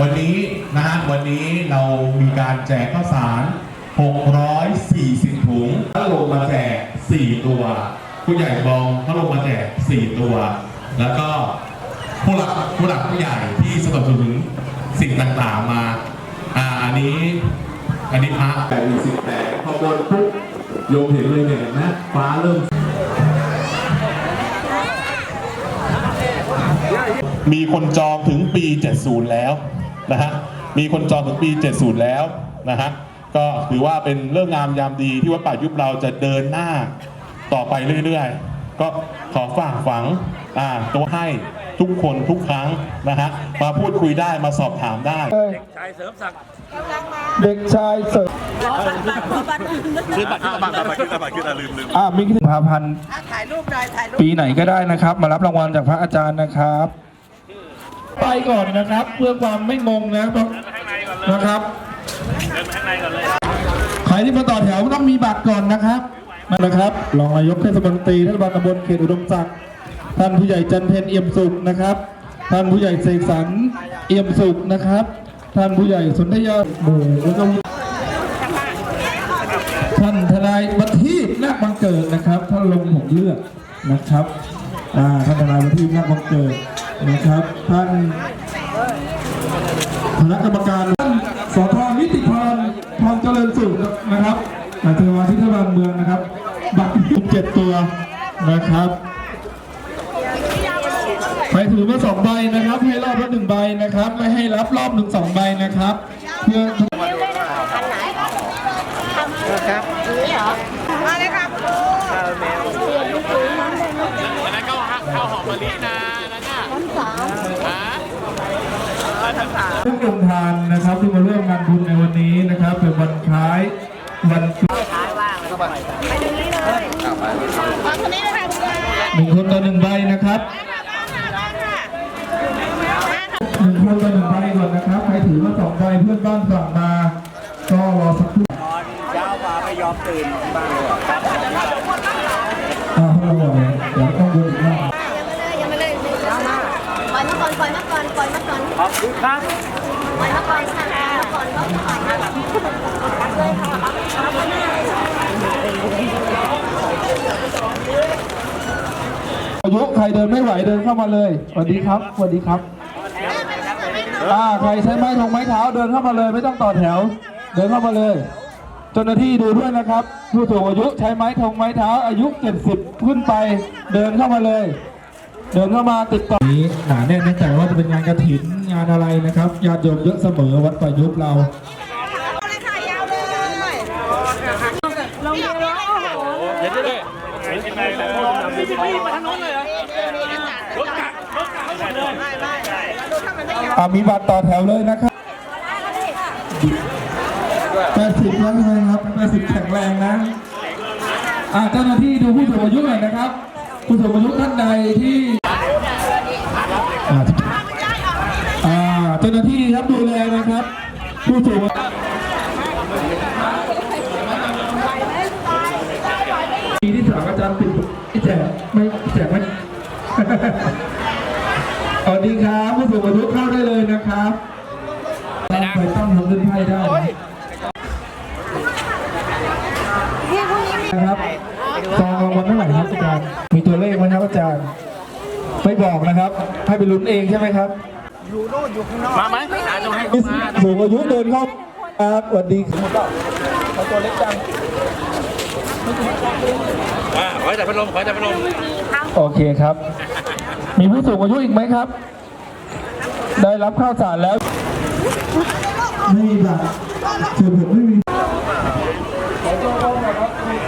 วันนี้นะฮะวันนี้เรามีการแจกข้าวสาร 640 ถุงถ้าลงมาแจก 4 ตัว ผู้ใหญ่บองเขาลงมาแจก 4 ตัว แล้วก็ผู้หลักผู้หลักผู้ใหญ่ที่สนับสนุนสิ่งต่างๆมา อ่าอันนี้อันนี้พระแต่มีสิบแปดพอบนปุ๊บโยมเห็นเลยเนี่ยเห็นะ ฟ้าเริ่ม มีคนจองถึงปี 70 แล้ว นะฮะมีคนจองถึงปี 70 แล้วนะฮะก็ถือว่าเป็นเรื่องงามยามดีที่วัดป่ายุบเราจะเดินหน้าต่อไปเรื่อยๆ ก็ขอฝากฝังอ่าตัวให้ทุกคนทุกครั้งนะฮะมาพูดคุยได้มาสอบถามได้ชายเสริมศักดิ์เด็กชายเสิร์ฟคือบัตรที่บัตรบัตรคือบัตรคือลืมลืมอ่ามีกุมภาพันธ์ถ่ายรูปหน่อยถ่ายรูปปีไหนก็ได้นะครับ มารับรางวัลจากพระอาจารย์นะครับ ไปก่อนนะครับ เพื่อความไม่งงนะครับนะครับเดินข้างในก่อนเลยใครที่มาต่อแถวต้องมีบัตรก่อนนะครับมานะครับรองนายกเทศมนตรีเทศบาลตำบลเขตอุดมศักดิ์ท่านผู้ใหญ่จันเพนเอี่ยมสุขนะครับ ท่านผู้ใหญ่เสกสรรเอี่ยมสุขนะครับ ท่านผู้ใหญ่สนธยาหมู่แล้วก็ท่านทนายบัณฑิตนาคบังเกิดนะครับท่านลงผมเลือกนะครับท่านทนายบัณฑิตนาคบังเกิด นะครับท่านคณะกรรมการท่านสทนิติพรพรเจริญสุขนะครับอาจารย์มาที่เทศบาลเมืองนะครับ บัตรทุกเจ็ดตัวนะครับใครถือมาสองใบนะครับ ให้รอบละหนึ่งใบนะครับ ไม่ให้รับรอบหนึ่งสองใบนะครับ เพื่อมาเลยครับอั ชั้นสามผู้ลงทานนะครับที่มาร่วมงานบุญในวันนี้นะครับ เป็นวันคล้ายวันจุดมาคนนี้เลยค่ะคุณยายหนึ่งคนต่อหนึ่งใบนะครับได้ค่ะหนึ่งคนต่อหนึ่งใบก่อนนะครับ ใครถือมาสองใบเพื่อนบ้านสั่งมา ก็รอสักครู่เช้ามาไม่ยอมตื่นบ้างเลยครับอ้าวอร่อยเดี๋ยวต้องดู ขอบคุณครับปล่อยมาก่อนค่ะมาก่อนก็ก่อนค่ะอายุใครเดินไม่ไหวเดินเข้ามาเลยสวัสดีครับสวัสดีครับอ่าใครใช้ไม้ทงไม้เท้าเดินเข้ามาเลย ไม่ต้องต่อแถว เดินเข้ามาเลยเจ้าหน้าที่ดูด้วยนะครับ ผู้สูงอายุใช้ไม้ทงไม้เท้าอายุ 70 ขึ้นไปเดินเข้ามาเลย เดินเข้ามาติดต่อนี้หนาแน่นเนื่องจากว่าจะเป็นงานกระถินงานอะไรนะครับญาติโยมเยอะเสมอวัดประยุทธ์เราเอาเลยค่ะยาวเลยเดี๋ยวด้วยไอ้ที่ไหนเลยพี่พี่มาทางโน้นเลยเหรอรถกักรถกักหมดเลยไม่ไม่เราดูถ้ามันไม่ยาวอ่ามีบัตรต่อแถวเลยนะครับ80แล้วใช่ไหมครับ80แข็งแรงนะอ่าเจ้าหน้าที่ดูผู้สูงอายุหน่อยนะครับผู้สูงอายุท่านใดที่ อ่าอ่าเจ้าหน้าที่ครับดูแลนะครับ ผู้สูงปีที่สามอาจารย์ปิดแจกไม่แจกไม่สวัสดีครับผู้สูงอายุเข้าได้เลยนะครับเราเคยต้องทำเล่นไพ่ได้นะครับซองรางวัลเท่าไหร่ครับอาจารย์มีตัวเลขไหมครับอาจารย์ บอกนะครับ ให้ไปลุ้นเองใช่ไหมครับมาไหมอาจจะให้มีสูงอายุเดินเข้าครับสวัสดีครับเอาตัวเล็กจังอ่าขอให้แต่พัดลมขอให้แต่พัดลมโอเคครับ มีผู้สูงอายุอีกไหมครับ ได้รับข้าวสารแล้วไม่มีบัตรเชิญผมไม่มี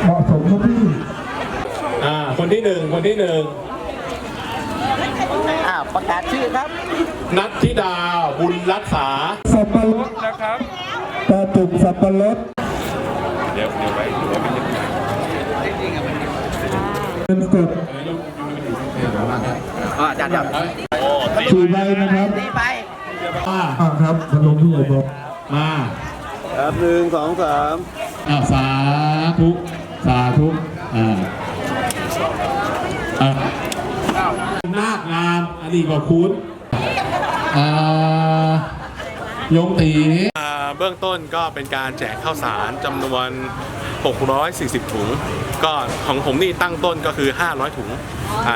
เหมาะสมครับพี่อ่า คนที่หนึ่งคนที่หนึ่ง อ่าประกาศชื่อครับ นัทธิดาบุญรักษา สับปะรดนะครับตาตุ่มสับปะรดเดี๋ยวเดี๋ยวไปเดี๋ยวไปเงินสดอาจารย์จับสี่ใบนะครับนี่ไปอ่าอ่าครับพนมที่ใหญ่บอกมาครับหนึ่งสองสามอ่าสาธุสาธุอ่าอ่านาคงาม อันนี้ก็คุ้นอ่าโยมตีเบื้องต้นก็เป็นการแจกข้าวสารจำนวน 640 ถุง ก็ของผมนี่ตั้งต้นก็คือ 500 ถุง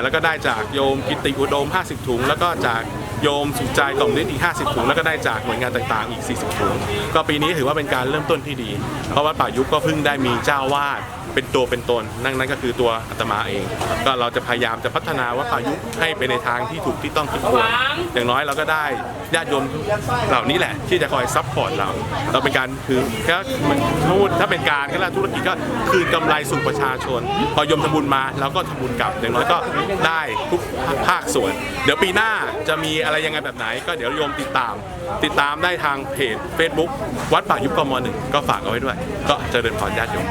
แล้วก็ได้จากโยมกิติอุดม 50 ถุง แล้วก็จาก โยมสุใจกล่อมนิดอีก 50ถุงแล้วก็ได้จากหน่วยงานต่างๆอีก 40ถุงก็ปีนี้ถือว่าเป็นการเริ่มต้นที่ดี เพราะว่าป่ายุบก็เพิ่งได้มีเจ้าวาดเป็นตัวเป็นตนนั่นนั่นก็คือตัวอาตมาเอง ก็เราจะพยายามจะพัฒนาวัดป่ายุบให้ไปในทางที่ถูกที่ต้องที่ควรอย่างน้อยเราก็ได้ญาติโยมเหล่านี้แหละ ที่จะคอยซัพพอร์ตเราเราเป็นการคือแค่มันพูดถ้าเป็นการก็แล้วธุรกิจก็คืนกำไรสู่ประชาชน พอโยมทำบุญมาเราก็ทำบุญกลับอย่างน้อยก็ได้ทุกภาคส่วน เดี๋ยวปีหน้าจะมีอะไรยังไงแบบไหน ก็เดี๋ยวโยมติดตาม ติดตามได้ทางเพจ Facebook วัดป่ายุบกมหนึ่งก็ฝากเอาไว้ด้วย ก็เจริญพรญาติโยม